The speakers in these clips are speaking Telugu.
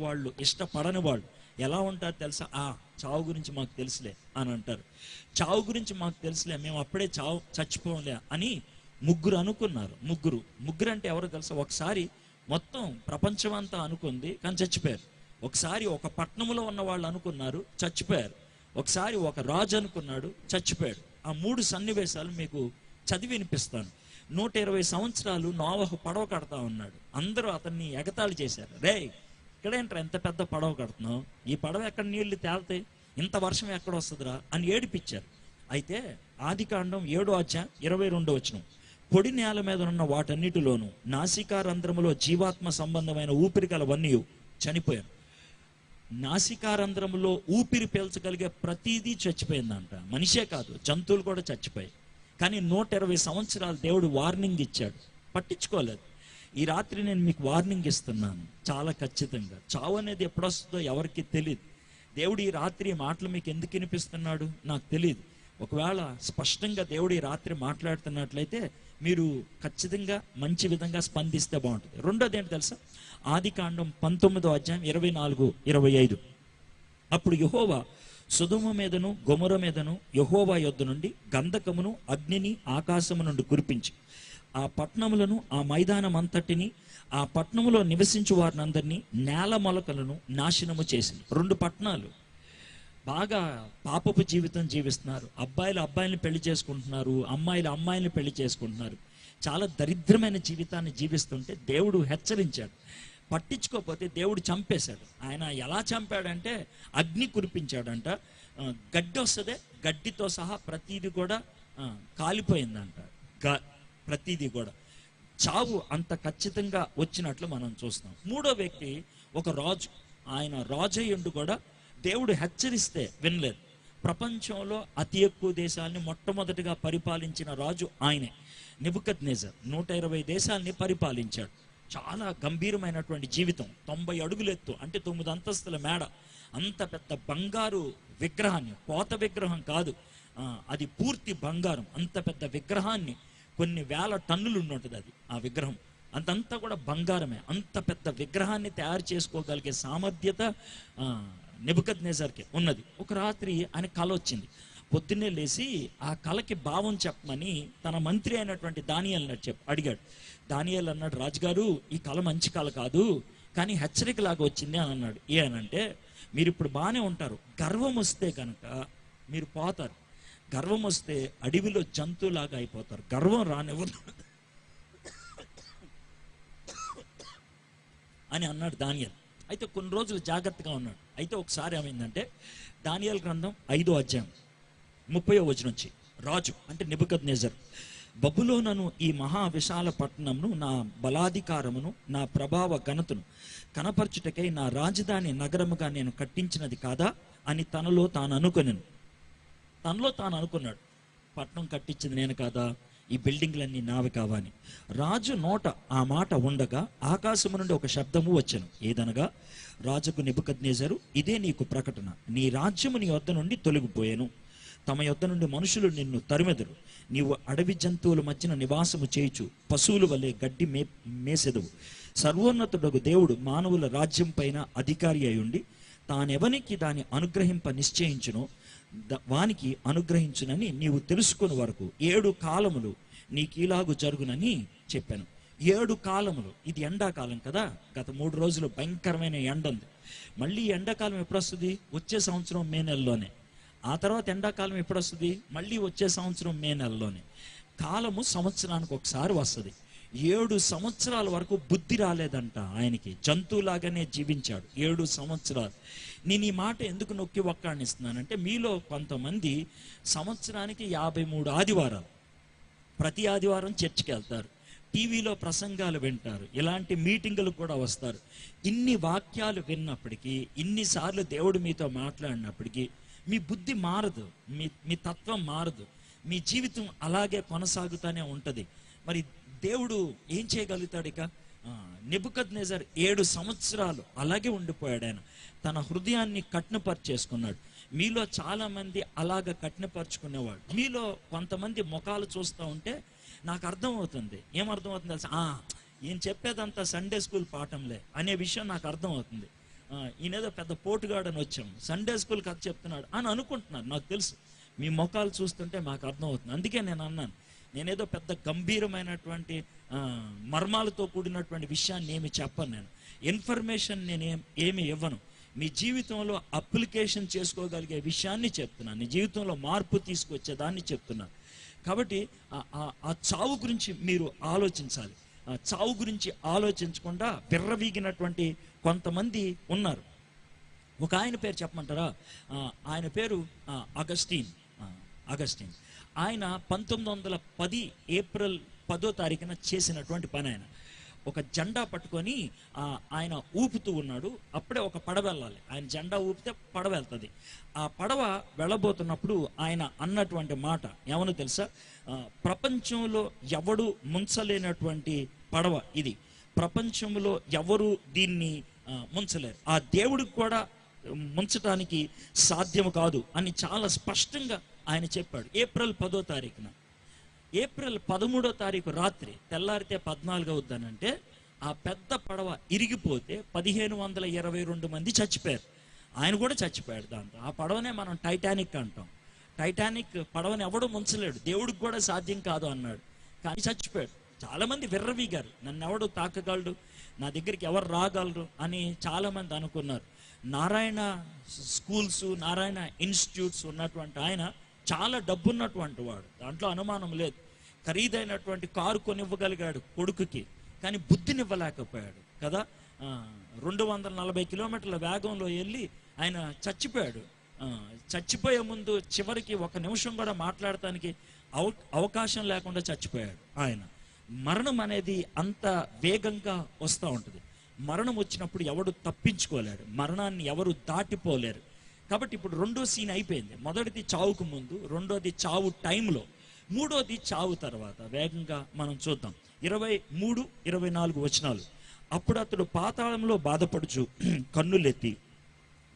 వాళ్ళు ఇష్టపడని వాళ్ళు. ఎలా ఉంటారు తెలుసా? ఆ చావు గురించి మాకు తెలుసులే అని అంటారు. చావు గురించి మాకు తెలుసులే మేము అప్పుడే చావు చచ్చిపోలే అని ముగ్గురు అనుకున్నారు. ముగ్గురు. ముగ్గురు అంటే ఎవరు తెలుసా? ఒకసారి మొత్తం ప్రపంచం అంతా అనుకుంది కానీ చచ్చిపోయారు. ఒకసారి ఒక పట్టణంలో ఉన్న వాళ్ళు అనుకున్నారు చచ్చిపోయారు. ఒకసారి ఒక రాజు అనుకున్నాడు చచ్చిపోయాడు. ఆ మూడు సన్నివేశాలు మీకు చదివి వినిపిస్తాను. నూట ఇరవై సంవత్సరాలు నోవహ పడవ కడతా ఉన్నాడు. అందరూ అతన్ని ఎగతాళి చేశారు. రే ఇక్కడేంట్రా ఎంత పెద్ద పడవ కడుతున్నావు? ఈ పడవ ఎక్కడ నీళ్ళు తేలుతాయి? ఇంత వర్షం ఎక్కడ వస్తుందిరా? అని ఏడిపించారు. అయితే ఆది కాండం ఏడో అధ్యాయం ఇరవై రెండో వచనం. పొడి నేల మీద ఉన్న వాటన్నిటిలోనూ నాసికారంధ్రములో జీవాత్మ సంబంధమైన ఊపిరి గలవన్నీ చనిపోయారు నాసికారంధ్రములో ఊపిరి పీల్చగలిగే ప్రతిదీ చచ్చిపోయిందంట. మనిషే కాదు జంతువులు కూడా చచ్చిపోయాయి. కానీ నూట ఇరవై సంవత్సరాలు దేవుడు వార్నింగ్ ఇచ్చాడు. పట్టించుకోలేదు. ఈ రాత్రి నేను మీకు వార్నింగ్ ఇస్తున్నాను. చాలా ఖచ్చితంగా. చావు అనేది ఎప్పుడొస్తుందో ఎవరికి తెలియదు దేవుడు ఈ రాత్రి మాటలు మీకు ఎందుకు వినిపిస్తున్నాడు? నాకు తెలియదు ఒకవేళ స్పష్టంగా దేవుడు ఈ రాత్రి మాట్లాడుతున్నట్లయితే మీరు ఖచ్చితంగా మంచి విధంగా స్పందిస్తే బాగుంటుంది. రెండోది ఏంటి తెలుసా? ఆది కాండం పంతొమ్మిదో అధ్యాయం ఇరవై నాలుగు ఇరవై ఐదు. అప్పుడు యహోవా సుధుమ మీదను గుమర మీదను యహోవా యొద్ద నుండి గంధకమును అగ్నిని ఆకాశము నుండి కురిపించి ఆ పట్టణములను ఆ మైదానం అంతటిని ఆ పట్టణములో నివసించు వారినందరినీ నేల మొలకలను నాశనము చేసింది. రెండు పట్టణాలు. బాగా పాపపు జీవితం జీవిస్తున్నారు. అబ్బాయిలు అబ్బాయిని పెళ్ళి చేసుకుంటున్నారు. అమ్మాయిలు అమ్మాయిని పెళ్ళి చేసుకుంటున్నారు. చాలా దరిద్రమైన జీవితాన్ని జీవిస్తుంటే దేవుడు హెచ్చరించాడు. పట్టించుకోకపోతే దేవుడు చంపేశాడు. ఆయన ఎలా చంపాడంటే అగ్ని కురిపించాడంట. గడ్డి వస్తుంది గడ్డితో సహా ప్రతీది కూడా కాలిపోయిందంట. గ ప్రతిదీ కూడా. చావు అంత ఖచ్చితంగా వచ్చినట్లు మనం చూస్తాం మూడో వ్యక్తి ఒక రాజు. ఆయన రాజయ్యుండు కూడా దేవుడు హెచ్చరిస్తే వినలేదు. ప్రపంచంలో అతి ఎక్కువ దేశాలని మొట్టమొదటిగా పరిపాలించిన రాజు ఆయనే. నిబుకత్ నేజర్ నూట ఇరవై దేశాల్ని పరిపాలించాడు. చాలా గంభీరమైనటువంటి జీవితం. తొంభై అడుగులు ఎత్తు అంటే తొమ్మిది అంతస్తుల మేడ. అంత పెద్ద బంగారు విగ్రహాన్ని కోత విగ్రహం కాదు. అది పూర్తి బంగారం. అంత పెద్ద విగ్రహాన్ని కొన్ని వేల టన్నులు ఉంటుంది అది ఆ విగ్రహం. అంతంతా కూడా బంగారమే. అంత పెద్ద విగ్రహాన్ని తయారు చేసుకోగలిగే సామర్థ్యత నిబద్ నేజర్కి ఉన్నది. ఒక రాత్రి ఆయన కళ వచ్చింది. పొద్దున్నే లేచి ఆ కళకి భావం చెప్పమని తన మంత్రి అయినటువంటి దానియల్ చెప్ అడిగాడు. దానియల్ అన్నాడు రాజుగారు ఈ కళ మంచి కళ కాదు కానీ హెచ్చరికలాగా వచ్చింది అని అన్నాడు. ఏ అని అంటే మీరు ఇప్పుడు బాగానే ఉంటారు. గర్వం వస్తే కనుక మీరు పోతారు. గర్వం వస్తే అడవిలో జంతువులాగా అయిపోతారు. గర్వం రానివ్వదు. అని అన్నాడు దానియల్ అయితే కొన్ని రోజులు జాగ్రత్తగా ఉన్నాడు. అయితే ఒకసారి ఏమైందంటే దానియల్ గ్రంథం ఐదో అధ్యాయం ముప్పై వచనం నుంచి రాజు అంటే నిబుకద్ నేజర్ బబులోనను ఈ మహా విశాల పట్టణంను నా బలాధికారమును నా ప్రభావ ఘనతను కనపరచుటకై నా రాజధాని నగరముగా నేను కట్టించినది కాదా అని తనలో తాను అనుకొనెను. తనలో తాను అనుకున్నాడు పట్నం కట్టించింది నేను కాదా? ఈ బిల్డింగ్లన్నీ నావి కావని. రాజు నోట ఆ మాట ఉండగా ఆకాశము నుండి ఒక శబ్దము వచ్చను. ఏదనగా రాజుకు నిబుకద్నేజరు ఇదే నీకు ప్రకటన. నీ రాజ్యము నీ వద్ద నుండి తొలగిపోయాను. తమ యొద్ద నుండి మనుషులు నిన్ను తరిమెదరు. నీవు అడవి జంతువుల మధ్యన నివాసము చేయుచు పశువుల వలె గడ్డి మే మేసెదవు. సర్వోన్నతుడగు దేవుడు మానవుల రాజ్యం పైన అధికారి అయి ఉండి తానెవనికి దాని అనుగ్రహింప నిశ్చయించునో వానికి అనుగ్రహించునని నీవు తెలుసుకుని వరకు ఏడు కాలములు నీకీలాగు జరుగునని చెప్పాను. ఏడు కాలములు ఇది ఎండాకాలం కదా? గత మూడు రోజులు భయంకరమైన ఎండ ఉంది. మళ్ళీ ఎండాకాలం ఎప్పుడు వస్తుంది వచ్చే సంవత్సరం మే నెలలోనే. ఆ తర్వాత ఎండాకాలం ఎప్పుడు వస్తుంది మళ్ళీ వచ్చే సంవత్సరం మే నెలలోనే. కాలము సంవత్సరానికి ఒకసారి వస్తుంది. ఏడు సంవత్సరాల వరకు బుద్ధి రాలేదంట ఆయనకి. జంతువులాగానే జీవించాడు. ఏడు సంవత్సరాలు. నేను ఈ మాట ఎందుకు నొక్కి ఒక్కాణిస్తున్నానంటే మీలో కొంతమంది సంవత్సరానికి యాభై మూడు ఆదివారాలు. ప్రతి ఆదివారం చర్చికి వెళ్తారు. టీవీలో ప్రసంగాలు వింటారు. ఇలాంటి మీటింగులు కూడా వస్తారు. ఇన్ని వాక్యాలు విన్నప్పటికీ ఇన్నిసార్లు దేవుడు మీతో మాట్లాడినప్పటికీ మీ బుద్ధి మారదు. మీ మీ తత్వం మారదు. మీ జీవితం అలాగే కొనసాగుతూనే ఉంటుంది. మరి దేవుడు ఏం చేయగలుగుతాడు ఇక? నెబుకద్ నెజర్ ఏడు సంవత్సరాలు అలాగే ఉండిపోయాడు ఆయన. తన హృదయాన్ని కఠినపరిచేసుకున్నాడు. మీలో చాలామంది అలాగ కఠినపరుచుకునేవాడు. మీలో కొంతమంది ముఖాలు చూస్తూ ఉంటే నాకు అర్థమవుతుంది. ఏం అర్థమవుతుంది తెలుసా? ఈయన చెప్పేదంతా సండే స్కూల్ పాఠంలే అనే విషయం నాకు అర్థమవుతుంది. ఈయనేదో పెద్ద పోటుగాడని వచ్చాము. సండే స్కూల్ కథ చెప్తున్నాడు అని అనుకుంటున్నారు నాకు తెలుసు. మీ ముఖాలు చూస్తుంటే మాకు అర్థమవుతుంది. అందుకే నేను అన్నాను. నేనేదో పెద్ద గంభీరమైనటువంటి మర్మాలతో కూడినటువంటి విషయాన్ని ఏమి చెప్పను నేను. ఇన్ఫర్మేషన్ నేను ఏమి ఇవ్వను. మీ జీవితంలో అప్లికేషన్ చేసుకోగలిగే విషయాన్ని చెప్తున్నాను నీ జీవితంలో మార్పు తీసుకొచ్చేదాన్ని చెప్తున్నాను కాబట్టి ఆ- ఆ- చావు గురించి మీరు ఆలోచించాలి. ఆ చావు గురించి ఆలోచించకుండా బిర్రవీగినటువంటి కొంతమంది ఉన్నారు. ఒక ఆయన పేరు చెప్పమంటారా? ఆయన పేరు అగస్టీన్. అగస్టీన్. ఆయన పంతొమ్మిది వందల పది ఏప్రిల్ పదో తారీఖున చేసినటువంటి పని ఆయన. ఒక జెండా పట్టుకొని ఆయన ఊపుతూ ఉన్నాడు. అప్పుడే ఒక పడవ వెళ్ళాలి. ఆయన జెండా ఊపితే పడవ వెళ్తుంది. ఆ పడవ వెళ్ళబోతున్నప్పుడు ఆయన అన్నటువంటి మాట ఏమనో తెలుసా? ప్రపంచంలో ఎవడు ముంచలేనటువంటి పడవ ఇది. ప్రపంచంలో ఎవరు దీన్ని ముంచలేరు. ఆ దేవుడికి కూడా ముంచటానికి సాధ్యం కాదు అని చాలా స్పష్టంగా ఆయన చెప్పాడు ఏప్రిల్ పదో తారీఖున. ఏప్రిల్ పదమూడో తారీఖు రాత్రి తెల్లారితే పద్నాలుగు అవుద్దానంటే ఆ పెద్ద పడవ ఇరిగిపోతే పదిహేను వందల ఇరవై రెండు మంది చచ్చిపోయారు. ఆయన కూడా చచ్చిపోయాడు దాంతో. ఆ పడవనే మనం టైటానిక్ అంటాం. టైటానిక్ పడవని ఎవడు ముంచలేడు. దేవుడికి కూడా సాధ్యం కాదు అన్నాడు. కానీ చచ్చిపోయాడు. చాలామంది విర్రవీగారు. నన్ను ఎవడు తాకగలడు? నా దగ్గరికి ఎవరు రాగలరు? అని చాలామంది అనుకున్నారు. నారాయణ స్కూల్స్ నారాయణ ఇన్స్టిట్యూట్స్ ఉన్నటువంటి ఆయన చాలా డబ్బున్నటువంటి వాడు. దాంట్లో అనుమానం లేదు. ఖరీదైనటువంటి కారు కొనివ్వగలిగాడు కొడుకుకి కానీ బుద్ధినివ్వలేకపోయాడు కదా? రెండు వందల నలభై కిలోమీటర్ల వేగంలో వెళ్ళి ఆయన చచ్చిపోయాడు. చచ్చిపోయే ముందు చివరికి ఒక నిమిషం కూడా మాట్లాడటానికి అవ అవకాశం లేకుండా చచ్చిపోయాడు ఆయన. మరణం అనేది అంత వేగంగా వస్తూ ఉంటుంది. మరణం వచ్చినప్పుడు ఎవడు తప్పించుకోలేడు. మరణాన్ని ఎవరు దాటిపోలేరు. కాబట్టి ఇప్పుడు రెండో సీన్ అయిపోయింది. మొదటిది చావుకు ముందు రెండోది చావు టైంలో మూడోది చావు తర్వాత. వేగంగా మనం చూద్దాం. ఇరవై మూడు ఇరవై నాలుగు వచనాలు. అప్పుడు అతడు పాతాళంలో బాధపడుచు కన్నులెత్తి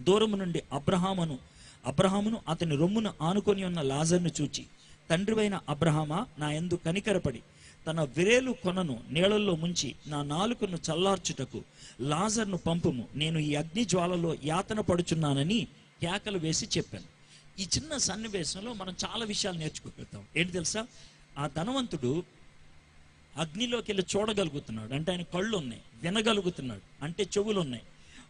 దూరము నుండి అబ్రహామును అబ్రహామును అతని రొమ్మును ఆనుకొని ఉన్న లాజర్ను చూచి తండ్రివైన అబ్రహామా నా ఎందు కనికరపడి తన విరేలు కొనను నీళ్ళల్లో ముంచి నా నాలుకను చల్లార్చుటకు లాజర్ను పంపుము. నేను ఈ అగ్ని జ్వాలలో యాతన పడుచున్నానని కేకలు వేసి చెప్పాను. ఈ చిన్న సన్నివేశంలో మనం చాలా విషయాలు నేర్చుకోగలుగుతాం ఏంటి తెలుసా? ఆ ధనవంతుడు అగ్నిలోకి వెళ్ళి చూడగలుగుతున్నాడు. అంటే ఆయన కళ్ళు ఉన్నాయి వినగలుగుతున్నాడు. అంటే చెవులు ఉన్నాయి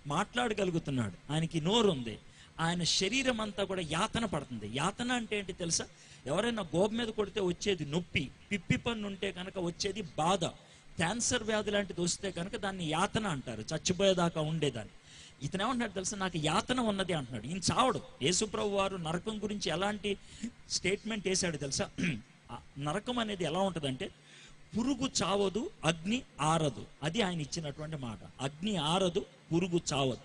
మాట్లాడగలుగుతున్నాడు. ఆయనకి నోరు ఉంది ఆయన శరీరం అంతా కూడా యాతన పడుతుంది. యాతన అంటే ఏంటి తెలుసా? ఎవరైనా గోప మీద కొడితే వచ్చేది నొప్పి పిప్పి పన్ను ఉంటే కనుక వచ్చేది బాధ. క్యాన్సర్ వ్యాధి లాంటిది వస్తే కనుక దాన్ని యాతన అంటారు. చచ్చిపోయేదాకా ఉండేదాన్ని. ఇతను ఏమంటున్నాడు తెలుసా? నాకు యాతన ఉన్నది అంటున్నాడు. ఈయన చావడు. యేసుప్రభు వారు నరకం గురించి ఎలాంటి స్టేట్మెంట్ వేశాడు తెలుసా? నరకం అనేది ఎలా ఉంటుందంటే పురుగు చావదు అగ్ని ఆరదు. అది ఆయన ఇచ్చినటువంటి మాట. అగ్ని ఆరదు పురుగు చావదు.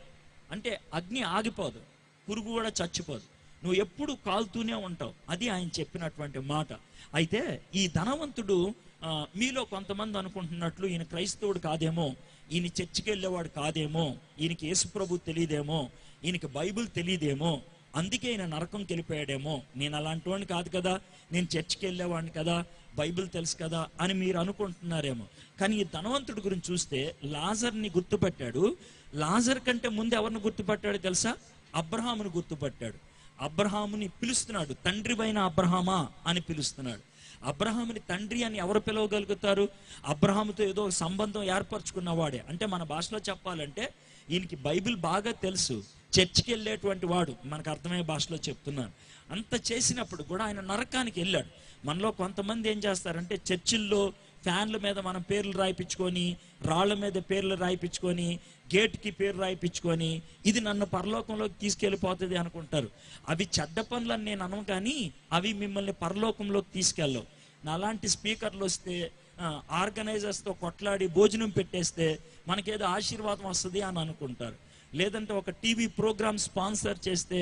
అంటే అగ్ని ఆగిపోదు పురుగు కూడా చచ్చిపోదు. నువ్వు ఎప్పుడు కాలుతూనే ఉంటావు. అది ఆయన చెప్పినటువంటి మాట. అయితే ఈ ధనవంతుడు మీలో కొంతమంది అనుకుంటున్నట్లు ఈయన క్రైస్తవుడు కాదేమో ఈయన చర్చికి వెళ్ళేవాడు కాదేమో ఈయనకి యేసుప్రభు తెలియదేమో ఈయనకి బైబిల్ తెలియదేమో అందుకే ఈయన నరకంకి వెళ్ళిపోయాడేమో నేను అలాంటి వాడిని కాదు కదా నేను చర్చికి వెళ్ళేవాడిని కదా బైబిల్ తెలుసు కదా అని మీరు అనుకుంటున్నారేమో. కానీ ఈ ధనవంతుడి గురించి చూస్తే లాజర్ని గుర్తుపట్టాడు. లాజర్ కంటే ముందు ఎవరిని గుర్తుపట్టాడు తెలుసా? అబ్రహామును గుర్తుపట్టాడు. అబ్రహాముని పిలుస్తున్నాడు తండ్రివైన అబ్రహామా అని పిలుస్తున్నాడు. అబ్రహాముని తండ్రి అని ఎవరు పిలవగలుగుతారు? అబ్రహాముతో ఏదో ఒక సంబంధం ఏర్పరచుకున్నవాడే. అంటే మన భాషలో చెప్పాలంటే ఈయనకి బైబిల్ బాగా తెలుసు. చర్చికి వెళ్ళేటువంటి వాడు. మనకు అర్థమయ్యే భాషలో చెప్తున్నాను. అంత చేసినప్పుడు కూడా ఆయన నరకానికి వెళ్ళాడు. మనలో కొంతమంది ఏం చేస్తారంటే చర్చిల్లో ఫ్యాన్ల మీద మనం పేర్లు రాయిపించుకొని రాళ్ళ మీద పేర్లు రాయిపించుకొని గేట్కి పేరు రాయిపించుకొని ఇది నన్ను పరలోకంలోకి తీసుకెళ్ళిపోతుంది అనుకుంటారు. అవి చెడ్డ పనులని నేను అనం కానీ అవి మిమ్మల్ని పరలోకంలోకి తీసుకెళ్ళవు. నాలాంటి స్పీకర్లు వస్తే ఆర్గనైజర్స్తో కొట్లాడి భోజనం పెట్టేస్తే మనకేదో ఆశీర్వాదం వస్తుంది అని అనుకుంటారు. లేదంటే ఒక టీవీ ప్రోగ్రామ్ స్పాన్సర్ చేస్తే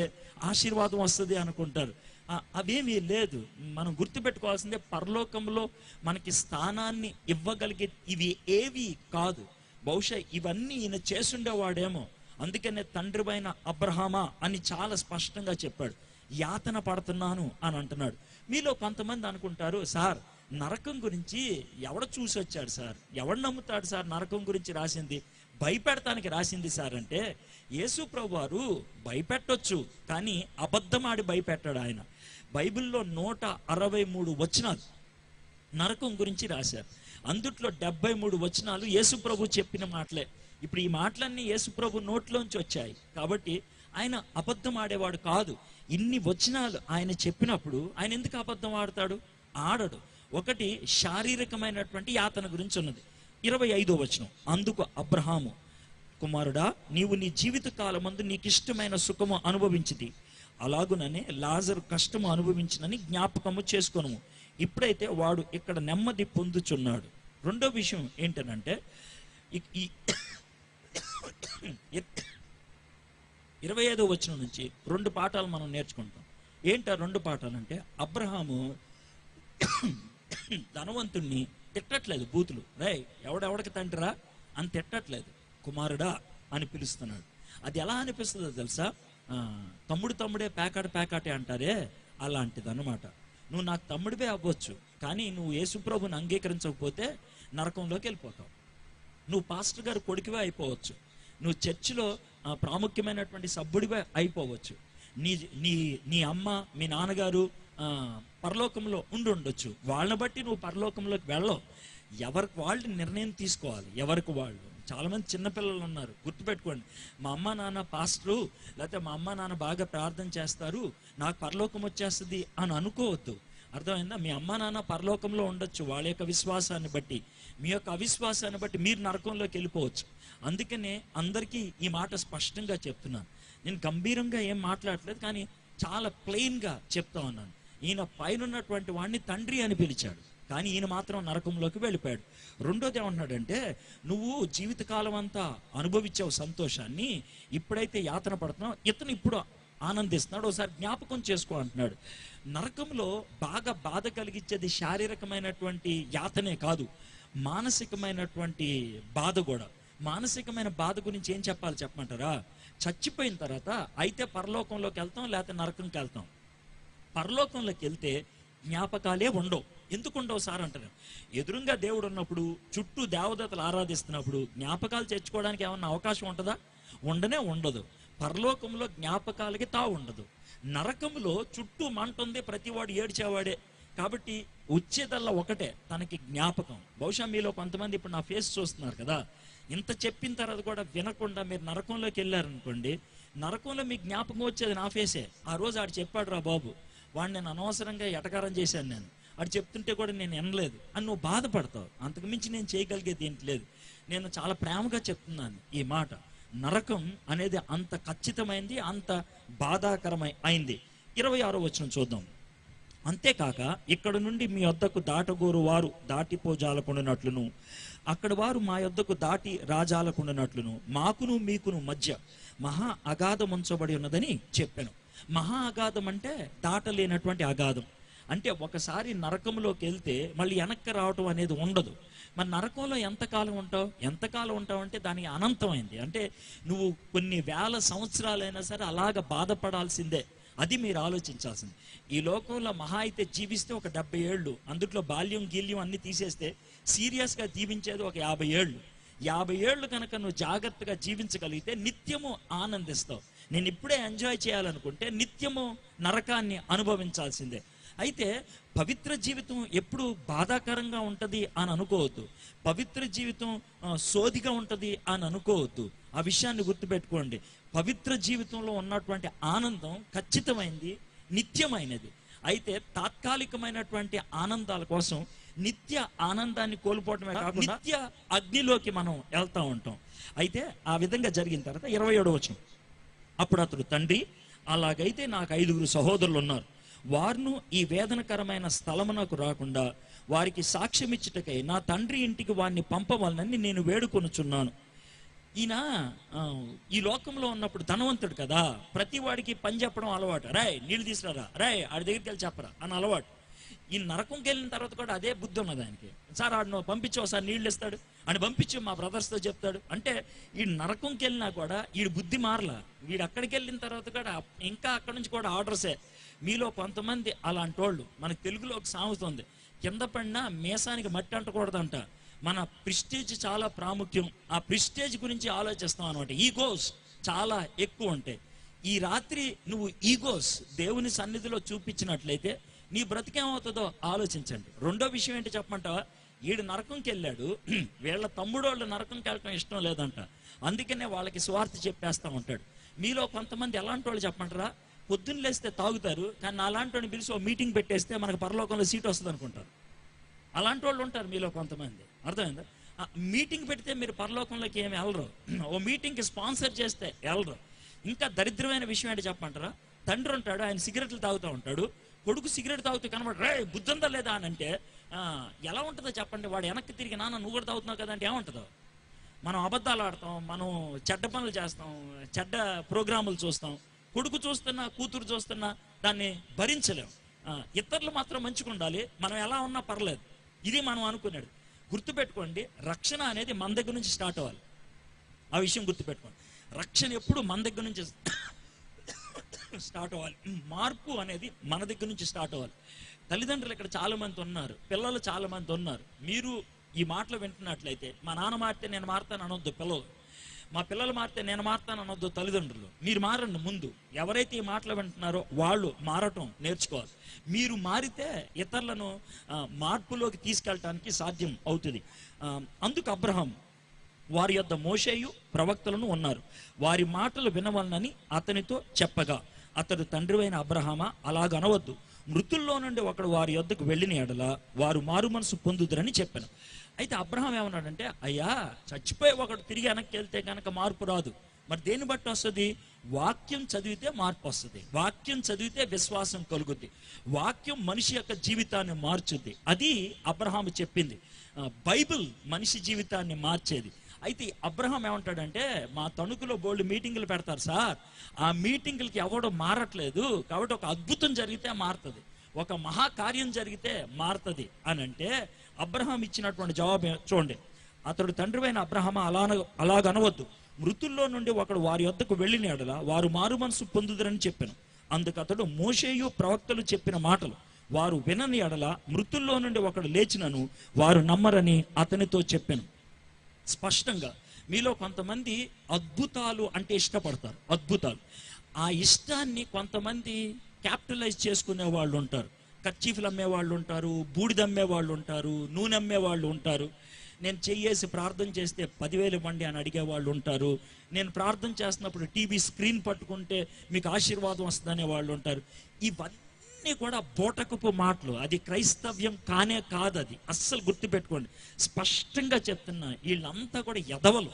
ఆశీర్వాదం వస్తుంది అనుకుంటారు. అవేమీ లేదు. మనం గుర్తుపెట్టుకోవాల్సిందే పరలోకంలో మనకి స్థానాన్ని ఇవ్వగలిగే ఇవి ఏవి కాదు. బహుశా ఇవన్నీ ఈయన చేసుండేవాడేమో. అందుకనే తండ్రివైన అబ్రహామా అని చాలా స్పష్టంగా చెప్పాడు. యాతన పడుతున్నాను అని అంటున్నాడు. మీలో కొంతమంది అనుకుంటారు సార్ నరకం గురించి ఎవడ చూసి వచ్చాడు సార్? ఎవడు నమ్ముతాడు సార్ నరకం గురించి రాసింది? భయపెడతానికి రాసింది సార్ అంటే యేసు ప్రభు వారు భయపెట్టొచ్చు కానీ అబద్ధమాడి భయపెట్టాడు ఆయన. బైబిల్లో నూట అరవై మూడు వచనాలు నరకం గురించి రాశారు. అందుట్లో డెబ్బై మూడు వచనాలు యేసుప్రభు చెప్పిన మాటలే. ఇప్పుడు ఈ మాటలన్నీ యేసుప్రభు నోట్లోంచి వచ్చాయి. కాబట్టి ఆయన అబద్ధం ఆడేవాడు కాదు. ఇన్ని వచనాలు ఆయన చెప్పినప్పుడు ఆయన ఎందుకు అబద్ధం ఆడతాడు? ఆడడు. ఒకటి శారీరకమైనటువంటి యాతన గురించి ఉన్నది. ఇరవై ఐదో వచనం. అందుకు అబ్రహాము కుమారుడా నీవు నీ జీవిత కాలమందు నీకు ఇష్టమైన సుఖము అనుభవించింది అలాగుననే లాజరు కష్టము అనుభవించినని జ్ఞాపకము చేసుకోను ఇప్పుడైతే వాడు ఇక్కడ నెమ్మది పొందుచున్నాడు. రెండో విషయం ఏంటనంటే ఇరవై ఐదో వచ్చిన నుంచి రెండు పాఠాలు మనం నేర్చుకుంటాం. ఏంట రెండు పాఠాలు అంటే అబ్రహాము ధనవంతుణ్ణి తిట్టట్లేదు బూతులు. రే ఎవడెవడికి తండ్రిరా? అని తిట్టట్లేదు. కుమారుడా అని పిలుస్తున్నాడు. అది ఎలా అనిపిస్తుందో తెలుసా? తమ్ముడు తమ్ముడే పేకాట పేకాటే అంటారే అలాంటిది అనమాట నువ్వు నాకు తమ్ముడివే అవ్వచ్చు కానీ నువ్వు యేసుప్రభుని అంగీకరించకపోతే నరకంలోకి వెళ్ళిపోతావు. నువ్వు పాస్టర్ గారు కొడుకువే అయిపోవచ్చు. నువ్వు చర్చిలో ప్రాముఖ్యమైనటువంటి సభ్యుడివే అయిపోవచ్చు. నీ నీ నీ అమ్మ మీ నాన్నగారు పరలోకంలో ఉండి ఉండొచ్చు. వాళ్ళని బట్టి నువ్వు పరలోకంలోకి వెళ్ళవు. ఎవరికి వాళ్ళు నిర్ణయం తీసుకోవాలి. ఎవరికి వాళ్ళు? చాలామంది చిన్నపిల్లలు ఉన్నారు. గుర్తుపెట్టుకోండి. మా అమ్మ నాన్న పాస్టరు లేకపోతే మా అమ్మ నాన్న బాగా ప్రార్థన చేస్తారు. నాకు పరలోకం వచ్చేస్తుంది అని అనుకోవద్దు. అర్థమైందా? మీ అమ్మ నాన్న పరలోకంలో ఉండొచ్చు. వాళ్ళ యొక్క విశ్వాసాన్ని బట్టి. మీ యొక్క అవిశ్వాసాన్ని బట్టి మీరు నరకంలోకి వెళ్ళిపోవచ్చు. అందుకనే అందరికీ ఈ మాట స్పష్టంగా చెప్తున్నాను. నేను గంభీరంగా ఏం మాట్లాడట్లేదు కానీ చాలా ప్లెయిన్గా చెప్తా ఉన్నాను. ఈయన పైనన్నటువంటి వాడిని తండ్రి అని పిలిచాడు. కానీ ఈయన మాత్రం నరకంలోకి వెళ్ళిపోయాడు. రెండోది ఏమంటున్నాడంటే నువ్వు జీవితకాలం అంతా అనుభవించావు సంతోషాన్ని ఇప్పుడైతే యాతన పడుతున్నావు ఇతను ఇప్పుడు ఆనందిస్తున్నాడు ఒకసారి జ్ఞాపకం చేసుకో అంటున్నాడు. నరకంలో బాగా బాధ కలిగించేది శారీరకమైనటువంటి యాతనే కాదు మానసికమైనటువంటి బాధ కూడా. మానసికమైన బాధ గురించి ఏం చెప్పాలి చెప్పమంటారా? చచ్చిపోయిన తర్వాత అయితే పరలోకంలోకి వెళ్తాం లేకపోతే నరకంకి వెళ్తాం. పరలోకంలోకి వెళ్తే జ్ఞాపకాలే ఉండవు. ఎందుకు ఉండవు సార్ అంటారు. ఎదురుగా దేవుడు ఉన్నప్పుడు చుట్టూ దేవదతలు ఆరాధిస్తున్నప్పుడు జ్ఞాపకాలు తెచ్చుకోవడానికి ఏమన్నా అవకాశం ఉంటుందా? ఉండనే ఉండదు. పరలోకంలో జ్ఞాపకాలకి తా ఉండదు. నరకంలో చుట్టూ మంట ఉంది ప్రతివాడు ఏడ్చేవాడే. కాబట్టి వచ్చేదల్లా ఒకటే తనకి జ్ఞాపకం. బహుశా మీలో కొంతమంది ఇప్పుడు నా ఫేస్ చూస్తున్నారు కదా. ఇంత చెప్పిన తర్వాత కూడా వినకుండా మీరు నరకంలోకి వెళ్ళారనుకోండి నరకంలో మీ జ్ఞాపకం వచ్చేది నా ఫేసే. ఆ రోజు ఆడు చెప్పాడు రా బాబు వాడిని నేను అనవసరంగా ఎటకారం చేశాను నేను. వాడు చెప్తుంటే కూడా నేను వినలేదు. అని నువ్వు బాధపడతావు. అంతకు మించి నేను చేయగలిగేది ఏంటి లేదు. నేను చాలా ప్రేమగా చెప్తున్నాను ఈ మాట. నరకం అనేది అంత ఖచ్చితమైంది అంత బాధాకరమై అయింది. ఇరవై ఆరో వచ్చిన చూద్దాం. అంతేకాక ఇక్కడ నుండి మీ వద్దకు దాటగోరు వారు దాటిపోజాలకుండానట్లును. అక్కడ వారు మా యొద్దకు దాటి రాజాలకుండానట్లును. మాకును మీకును మధ్య మహా అగాధం ఉంచబడి ఉన్నదని చెప్పాను. మహా అగాధం అంటే దాటలేనటువంటి అగాధం. అంటే ఒకసారి నరకంలోకి వెళ్తే మళ్ళీ వెనక్కి రావటం అనేది ఉండదు. మరి నరకంలో ఎంతకాలం ఉంటావు? ఎంతకాలం ఉంటావు అంటే దానికి అనంతమైంది అంటే నువ్వు కొన్ని వేల సంవత్సరాలైనా సరే అలాగ బాధపడాల్సిందే. అది మీరు ఆలోచించాల్సింది. ఈ లోకంలో మహా అయితే జీవిస్తే ఒక డెబ్బై ఏళ్ళు. అందుట్లో బాల్యం గీల్యం అన్ని తీసేస్తే సీరియస్గా జీవించేది ఒక యాభై ఏళ్ళు. యాభై ఏళ్ళు కనుక నువ్వు జాగ్రత్తగా జీవించగలిగితే నిత్యము ఆనందిస్తావు. నేను ఇప్పుడే ఎంజాయ్ చేయాలనుకుంటే నిత్యము నరకాన్ని అనుభవించాల్సిందే. అయితే పవిత్ర జీవితం ఎప్పుడు బాధాకరంగా ఉంటుంది అని అనుకోవద్దు. పవిత్ర జీవితం సోదిగా ఉంటుంది అని అనుకోవద్దు. ఆ విషయాన్ని గుర్తుపెట్టుకోండి. పవిత్ర జీవితంలో ఉన్నటువంటి ఆనందం ఖచ్చితమైంది నిత్యమైనది. అయితే తాత్కాలికమైనటువంటి ఆనందాల కోసం నిత్య ఆనందాన్ని కోల్పోవటమే కాకుండా నిత్య అగ్నిలోకి మనం వెళ్తా ఉంటాం. అయితే ఆ విధంగా జరిగిన తర్వాత ఇరవై ఏడవ వచనం. అప్పుడు అతడు తండ్రి అలాగైతే నాకు ఐదుగురు సహోదరులు ఉన్నారు వారును ఈ వేదనకరమైన స్థలమునకు రాకుండా వారికి సాక్ష్యం ఇచ్చుటకై నా తండ్రి ఇంటికి వారిని పంపవాలని నేను వేడుకొనుచున్నాను. ఈయన ఈ లోకంలో ఉన్నప్పుడు ధనవంతుడు కదా. ప్రతి వాడికి పని చెప్పడం అలవాటు. రాయ్ నీళ్ళు తీసుకురా రాయ్ ఆడి దగ్గరికి వెళ్ళి చెప్పరా? అని అలవాటు. ఈ నరకంకి వెళ్ళిన తర్వాత కూడా అదే బుద్ధి ఉన్నది ఆయనకి. సార్ ఆడను పంపించి పంపించు ఒకసారి నీళ్ళు ఇస్తాడు. అని పంపించు మా బ్రదర్స్తో చెప్తాడు. అంటే ఈ నరకంకి వెళ్ళినా కూడా వీడి బుద్ధి మారలా. వీడు అక్కడికి వెళ్ళిన తర్వాత కూడా ఇంకా అక్కడి నుంచి కూడా ఆర్డర్సే మీలో కొంతమంది అలాంటి వాళ్ళు మనకు తెలుగులో ఒక సామెత ఉంది. కింద పడినా మేసానికి మట్టి అంటకూడదంట. మన ప్రిస్టేజ్ చాలా ప్రాముఖ్యం. ఆ ప్రిస్టేజ్ గురించి ఆలోచిస్తాం అనమాట. ఈ గోస్ చాలా ఎక్కువ ఉంటాయి. ఈ రాత్రి నువ్వు ఈగోస్ దేవుని సన్నిధిలో చూపించినట్లయితే నీ బ్రతికేమవుతుందో ఆలోచించండి. రెండో విషయం ఏంటి చెప్పమంటావా? ఈడు నరకంకి వెళ్ళాడు. వీళ్ళ తమ్ముడోళ్ళు నరకంకి వెళ్ళటం ఇష్టం లేదంట. అందుకనే వాళ్ళకి స్వార్థ చెప్పేస్తా ఉంటాడు. మీలో కొంతమంది ఎలాంటి వాళ్ళు చెప్పమంటారా? పొద్దున్న లేస్తే తాగుతారు కానీ అలాంటి వాడిని పిలిచి ఓ మీటింగ్ పెట్టేస్తే మనకు పరలోకంలో సీట్ వస్తుంది అనుకుంటారు. అలాంటి వాళ్ళు ఉంటారు మీలో కొంతమంది. అర్థమైందా? మీటింగ్ పెడితే మీరు పరలోకంలోకి ఏమి వెళ్ళరు. ఓ మీటింగ్కి స్పాన్సర్ చేస్తే వెళ్ళరు. ఇంకా దరిద్రమైన విషయం ఏంటి చెప్పమంటారా? తండ్రి ఉంటాడు ఆయన సిగరెట్లు తాగుతూ ఉంటాడు. కొడుకు సిగరెట్ తాగుతూ కనబడు రే బుద్ధందా లేదా? అని అంటే "ఆ, ఎలా ఉంటుందో చెప్పండి. వాడు వెనక్కి తిరిగి నాన్న నువ్వు కూడా తాగుతున్నావు కదా అంటే ఏముంటుందో? మనం అబద్ధాలు ఆడతాం మనం చెడ్డ పనులు చేస్తాం చెడ్డ ప్రోగ్రాములు చూస్తాం. కొడుకు చూస్తున్నా కూతురు చూస్తున్నా దాన్ని భరించలేం. ఇతరులు మాత్రం మంచిగా ఉండాలి. మనం ఎలా ఉన్నా పర్లేదు. ఇది మనం అనుకున్నాడు గుర్తుపెట్టుకోండి రక్షణ అనేది మన దగ్గర నుంచి స్టార్ట్ అవ్వాలి. ఆ విషయం గుర్తుపెట్టుకోండి. రక్షణ ఎప్పుడు మన దగ్గర నుంచి స్టార్ట్ అవ్వాలి. మార్పు అనేది మన దగ్గర నుంచి స్టార్ట్ అవ్వాలి. తల్లిదండ్రులు ఇక్కడ చాలా మంది ఉన్నారు. పిల్లలు చాలా మంది ఉన్నారు. మీరు ఈ మాటలు వింటున్నట్లయితే మా నాన్న మారితే నేను మారుతాను అనొద్దు పిల్లలు. మా పిల్లలు మారితే నేను మారుతాను అనొద్దు తల్లిదండ్రులు. మీరు మారండి ముందు. ఎవరైతే ఈ మాటలు వింటున్నారో వాళ్ళు మారటం నేర్చుకోవాలి. మీరు మారితే ఇతరులను మార్పులోకి తీసుకెళ్ళటానికి సాధ్యం అవుతుంది. అందుకు అబ్రహం వారి యొద్ద మోషేయు ప్రవక్తలను ఉన్నారు. వారి మాటలు వినవలనని అతనితో చెప్పగా అతడు తండ్రి అయిన అబ్రహామా అలాగనవద్దు మృతుల్లో నుండి ఒకడు వారి యొద్దకు వెళ్ళిన ఎడల వారు మారు మనసు పొందుదురని చెప్పాను. అయితే అబ్రహాం ఏమన్నాడంటే అయ్యా చచ్చిపోయి ఒకడు తిరిగి వెనక్కి వెళ్తే కనుక మార్పు రాదు. మరి దేన్ని బట్టి వస్తుంది? వాక్యం చదివితే మార్పు వస్తుంది. వాక్యం చదివితే విశ్వాసం కలుగుద్ది. వాక్యం మనిషి యొక్క జీవితాన్ని మార్చుద్ది. అది అబ్రహాము చెప్పింది. బైబిల్ మనిషి జీవితాన్ని మార్చేది. అయితే అబ్రహం ఏమంటాడంటే మా తణుకులో బోల్డ్ మీటింగులు పెడతారు సార్. ఆ మీటింగులకి ఎవడు మారట్లేదు. కాబట్టి ఒక అద్భుతం జరిగితే మారుతుంది. ఒక మహాకార్యం జరిగితే మారుతుంది. అని అంటే అబ్రహం ఇచ్చినటువంటి జవాబు చూడండి. అతడు తండ్రివైన అబ్రహం అలా అలాగనవద్దు. మృతుల్లో నుండి ఒకడు వారి వద్దకు వెళ్ళిన ఎడల వారు మారు మనసు పొందుదరని చెప్పాను. అందుకు అతడు మోషేయు ప్రవక్తలు చెప్పిన మాటలు. వారు వినని ఎడల మృతుల్లో నుండి ఒకడు లేచినను వారు నమ్మరని అతనితో చెప్పాను. స్పష్టంగా. మీలో కొంతమంది అద్భుతాలు అంటే ఇష్టపడతారు. అద్భుతాలు. ఆ ఇష్టాన్ని కొంతమంది క్యాపిటలైజ్ చేసుకునే వాళ్ళు ఉంటారు. కర్చీఫ్లు అమ్మే వాళ్ళు ఉంటారు బూడిద అమ్మే వాళ్ళు ఉంటారు నూనె అమ్మే వాళ్ళు ఉంటారు. నేను చెయ్యేసి ప్రార్థన చేస్తే పదివేలు ఇవ్వండి అని అడిగే వాళ్ళు ఉంటారు. నేను ప్రార్థన చేస్తున్నప్పుడు టీవీ స్క్రీన్ పట్టుకుంటే మీకు ఆశీర్వాదం వస్తుందనే వాళ్ళు ఉంటారు. ఇవన్నీ కూడా బోటకపు మాటలు. అది క్రైస్తవ్యం కానే కాదు అది. అస్సలు గుర్తుపెట్టుకోండి. స్పష్టంగా చెప్తున్నా వీళ్ళంతా కూడా ఎదవలు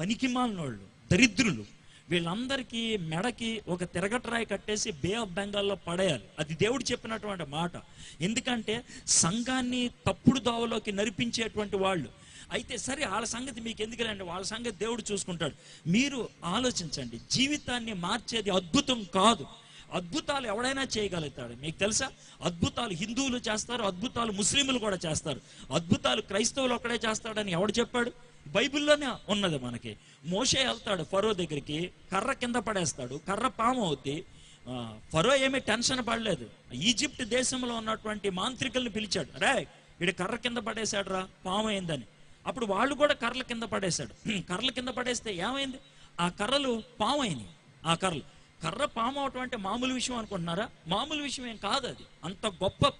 పనికిమాలినోళ్ళు దరిద్రులు. వీళ్ళందరికీ మెడకి ఒక తిరగట్రాయి కట్టేసి బే ఆఫ్ బెంగాల్లో పడేయాలి. అది దేవుడు చెప్పినటువంటి మాట. ఎందుకంటే సంఘాన్ని తప్పుడు దోవలోకి నడిపించేటువంటి వాళ్ళు. అయితే సరే వాళ్ళ సంగతి మీకు ఎందుకులేండి? వాళ్ళ సంగతి దేవుడు చూసుకుంటాడు. మీరు ఆలోచించండి. జీవితాన్ని మార్చేది అద్భుతం కాదు. అద్భుతాలు ఎవడైనా చేయగలుగుతాడు. మీకు తెలుసా? అద్భుతాలు హిందువులు చేస్తారు అద్భుతాలు ముస్లింలు కూడా చేస్తారు. అద్భుతాలు క్రైస్తవులు ఒక్కడే చేస్తాడని ఎవడు చెప్పాడు? బైబిల్లోనే ఉన్నది మనకి. మోషే వెళ్తాడు ఫరో దగ్గరికి కర్ర కింద పడేస్తాడు కర్ర పాము అవుద్ది. ఫరో ఏమీ టెన్షన్ పడలేదు. ఈజిప్ట్ దేశంలో ఉన్నటువంటి మాంత్రికుల్ని పిలిచాడు. రే వీడు కర్ర కింద పడేశాడు రా పాము అయిందని. అప్పుడు వాళ్ళు కూడా కర్రల కింద పడేశాడు కర్రల కింద పడేస్తే ఏమైంది? ఆ కర్రలు పాము అయినాయి. ఆ కర్రలు. కర్ర పాము అవటం అంటే మామూలు విషయం అనుకుంటున్నారా? మామూలు విషయం ఏం కాదు అది. అంత గొప్ప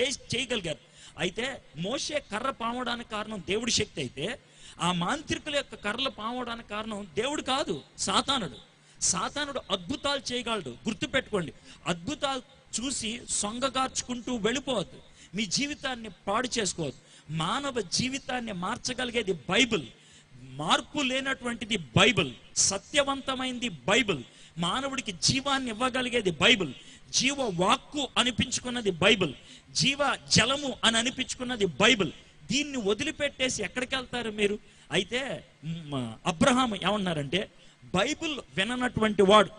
చేసి చేయగలిగారు. అయితే మోషే కర్ర పామడానికి కారణం దేవుడి శక్తి అయితే ఆ మాంత్రికుల యొక్క కర్రలు పామవడానికి కారణం దేవుడు కాదు సాతానుడు. సాతానుడు అద్భుతాలు చేయగలడు. గుర్తుపెట్టుకోండి. అద్భుతాలు చూసి సొంగగార్చుకుంటూ వెళ్ళిపోవద్దు. మీ జీవితాన్ని పాడు చేసుకోవద్దు. మానవ జీవితాన్ని మార్చగలిగేది బైబిల్. మార్పు లేనటువంటిది బైబిల్. సత్యవంతమైంది బైబిల్. మానవుడికి జీవాన్ని ఇవ్వగలిగేది బైబిల్. జీవ వాక్కు అనిపించుకున్నది బైబిల్. జీవ జలము అని అనిపించుకున్నది బైబిల్. దీన్ని వదిలిపెట్టేసి ఎక్కడికి వెళ్తారు మీరు? అయితే అబ్రహాం ఏమన్నారంటే బైబిల్ విననటువంటి వాడు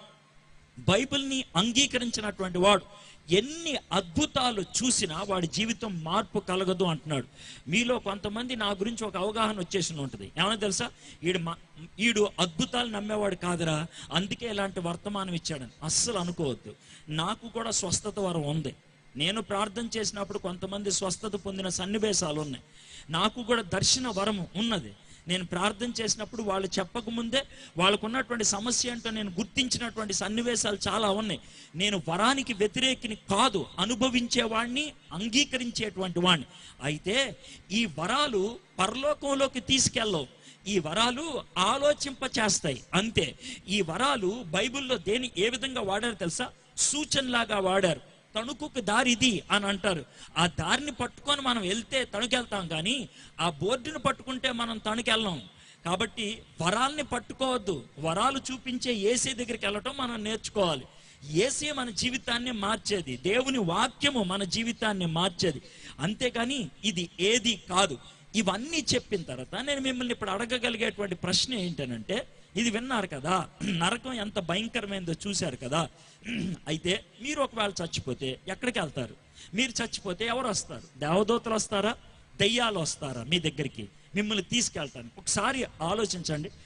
బైబిల్ని అంగీకరించినటువంటి వాడు ఎన్ని అద్భుతాలు చూసినా వాడి జీవితం మార్పు కలగదు అంటున్నాడు. మీలో కొంతమంది నా గురించి ఒక అవగాహన వచ్చేసి ఉంటుంది. ఏమైనా తెలుసా? ఈడు ఈడు అద్భుతాలు నమ్మేవాడు కాదురా. అందుకే ఇలాంటి వర్తమానం ఇచ్చాడని. అస్సలు అనుకోవద్దు. నాకు కూడా స్వస్థత వరం ఉంది. నేను ప్రార్థన చేసినప్పుడు కొంతమంది స్వస్థత పొందిన సన్నివేశాలు ఉన్నాయి. నాకు కూడా దర్శన వరము ఉన్నది. నేను ప్రార్థన చేసినప్పుడు వాళ్ళు చెప్పకముందే వాళ్ళకు ఉన్నటువంటి సమస్య ఏంటో నేను గుర్తించినటువంటి సన్నివేశాలు చాలా ఉన్నాయి. నేను వరానికి వ్యతిరేకిని కాదు అనుభవించేవాడిని అంగీకరించేటువంటి వాడిని అయితే ఈ వరాలు పరలోకంలోకి తీసుకెళ్ళవు. ఈ వరాలు ఆలోచింప చేస్తాయి అంతే. ఈ వరాలు బైబిల్లో దేని ఏ విధంగా వాడారు తెలుసా? సూచనలాగా వాడారు. తణుకుకు దారి ఇది అని అంటారు. ఆ దారిని పట్టుకొని మనం వెళ్తే తణుకెళ్తాం కానీ ఆ బోర్డుని పట్టుకుంటే మనం తణుకెళ్ళాం. కాబట్టి వరాల్ని పట్టుకోవద్దు. వరాలు చూపించే ఏసీ దగ్గరికి వెళ్ళటం మనం నేర్చుకోవాలి. ఏసీ మన జీవితాన్ని మార్చేది. దేవుని వాక్యము మన జీవితాన్ని మార్చేది. అంతేకాని ఇది ఏది కాదు. ఇవన్నీ చెప్పిన తర్వాత నేను మిమ్మల్ని ఇప్పుడు అడగగలిగేటువంటి ప్రశ్న ఏంటనంటే ఇది విన్నారు కదా. నరకం ఎంత భయంకరమైందో చూశారు కదా. అయితే మీరు ఒకవేళ చచ్చిపోతే ఎక్కడికి వెళ్తారు? మీరు చచ్చిపోతే ఎవరు వస్తారు? దేవదూతలు వస్తారా? దయ్యాలు వస్తారా మీ దగ్గరికి? మిమ్మల్ని తీసుకెళ్తాను. ఒకసారి ఆలోచించండి.